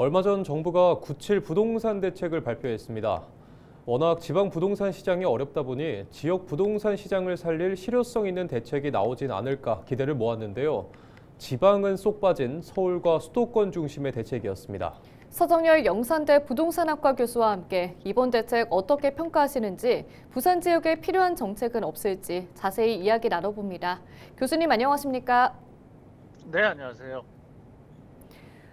얼마 전 정부가 97 부동산 대책을 발표했습니다. 워낙 지방 부동산 시장이 어렵다 보니 지역 부동산 시장을 살릴 실효성 있는 대책이 나오진 않을까 기대를 모았는데요. 지방은 쏙 빠진 서울과 수도권 중심의 대책이었습니다. 서정열 영산대 부동산학과 교수와 함께 이번 대책 어떻게 평가하시는지 부산 지역에 필요한 정책은 없을지 자세히 이야기 나눠봅니다. 교수님 안녕하십니까? 네, 안녕하세요.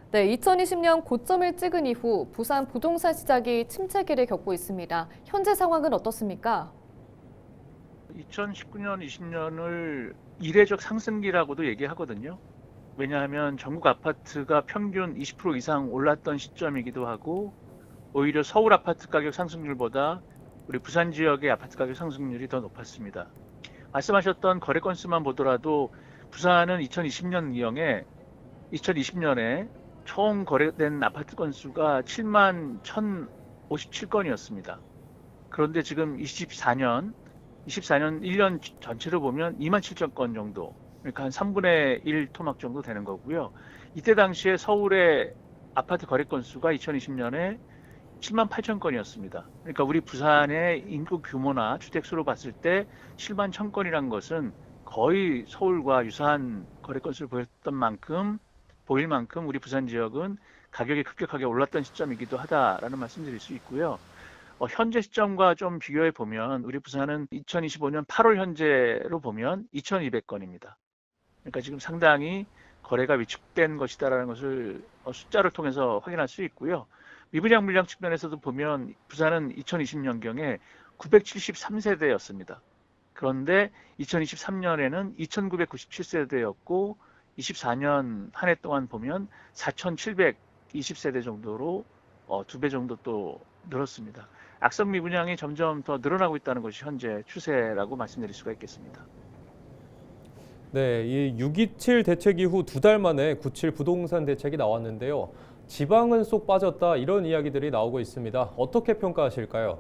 네, 2020년 고점을 찍은 이후 부산 부동산 시장이 침체기를 겪고 있습니다. 현재 상황은 어떻습니까? 2019년, 20년을 이례적 상승기라고도 얘기하거든요. 왜냐하면 전국 아파트가 평균 20% 이상 올랐던 시점이기도 하고 오히려 서울 아파트 가격 상승률보다 우리 부산 지역의 아파트 가격 상승률이 더 높았습니다. 말씀하셨던 거래 건수만 보더라도 부산은 2020년 이형에 2020년에 총 거래된 아파트 건수가 7만 1,057건이었습니다. 그런데 지금 24년 24년 1년 전체로 보면 2만 7천 건 정도, 그러니까 한 3분의 1 토막 정도 되는 거고요. 이때 당시에 서울의 아파트 거래 건수가 2020년에 7만 8천 건이었습니다. 그러니까 우리 부산의 인구 규모나 주택 수로 봤을 때 7만 1천 건이란 것은 거의 서울과 유사한 거래 건수를 보였던 만큼 보일 만큼 우리 부산 지역은 가격이 급격하게 올랐던 시점이기도 하다라는 말씀드릴 수 있고요. 어, 현재 시점과 좀 비교해 보면 우리 부산은 2025년 8월 현재로 보면 2,200건입니다. 그러니까 지금 상당히 거래가 위축된 것이다라는 것을 어, 숫자를 통해서 확인할 수 있고요. 미분양 물량 측면에서도 보면 부산은 2020년경에 973세대였습니다. 그런데 2023년에는 2,997세대였고 24년 한 해 동안 보면 4,720세대 정도로 어, 두 배 정도 또 늘었습니다. 악성 미분양이 점점 더 늘어나고 있다는 것이 현재 추세라고 말씀드릴 수가 있겠습니다. 네, 이 627 대책 이후 두 달 만에 97 부동산 대책이 나왔는데요. 지방은 쏙 빠졌다 이런 이야기들이 나오고 있습니다. 어떻게 평가하실까요?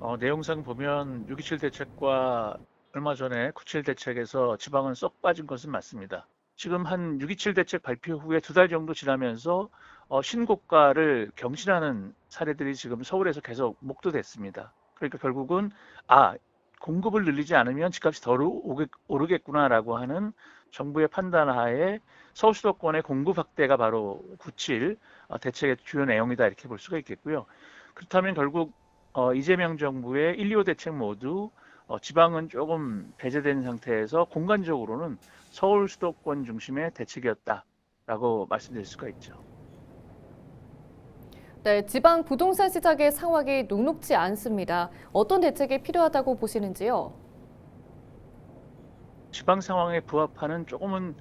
어, 내용상 보면 627 대책과 얼마 전에 97 대책에서 지방은 쏙 빠진 것은 맞습니다. 지금 한 627 대책 발표 후에 두 달 정도 지나면서 어, 신고가를 경신하는 사례들이 지금 서울에서 계속 목도됐습니다. 그러니까 결국은 아 공급을 늘리지 않으면 집값이 더 오르- 오르겠구나라고 하는 정부의 판단 하에 서울 수도권의 공급 확대가 바로 97 어, 대책의 주요 내용이다 이렇게 볼 수가 있겠고요. 그렇다면 결국 어, 이재명 정부의 1, 2호 대책 모두 어, 지방은 조금 배제된 상태에서 공간적으로는 서울 수도권 중심의 대책이었다라고 말씀드릴 수가 있죠. 네, 지방 부동산 시장의 상황이 녹록지 않습니다. 어떤 대책이 필요하다고 보시는지요? 지방 상황에 부합하는 조금은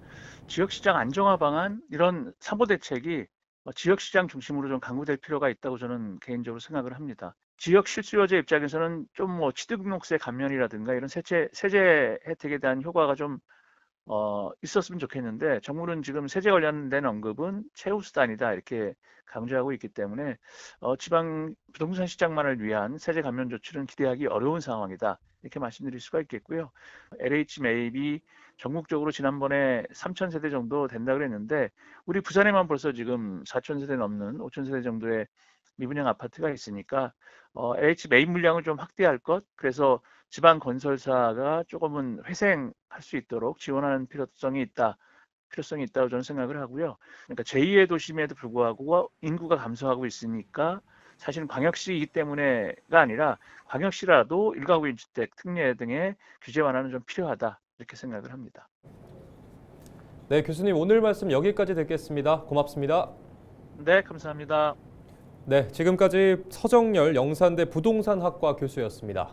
지역시장 안정화 방안 이런 3호 대책이 어, 지역시장 중심으로 좀 강구될 필요가 있다고 저는 개인적으로 생각을 합니다. 지역 실수요자 입장에서는 좀 뭐 취득록세 감면이라든가 이런 세제, 세제 혜택에 대한 효과가 좀 어, 있었으면 좋겠는데 정부는 지금 세제 관련된 언급은 최후 수단이다 이렇게 강조하고 있기 때문에 어, 지방 부동산 시장만을 위한 세제 감면 조치는 기대하기 어려운 상황이다 이렇게 말씀드릴 수가 있겠고요. LH 매입이 전국적으로 지난번에 3천 세대 정도 된다 그랬는데 우리 부산에만 벌써 지금 4천 세대 넘는 5천 세대 정도의 미분양 아파트가 있으니까 어, LH 매입 물량을 좀 확대할 것 그래서 지방 건설사가 조금은 회생할 수 있도록 지원하는 필요성이 있다. 필요성이 있다고 저는 생각을 하고요. 그러니까 제2의 도심에도 불구하고 인구가 감소하고 있으니까 사실은 광역시이기 때문에가 아니라 광역시라도 일가구 일주택 특례 등의 규제 완화는 좀 필요하다 이렇게 생각을 합니다. 네, 교수님 오늘 말씀 여기까지 듣겠습니다. 고맙습니다. 네, 감사합니다. 네, 지금까지 서정열 영산대 부동산학과 교수였습니다.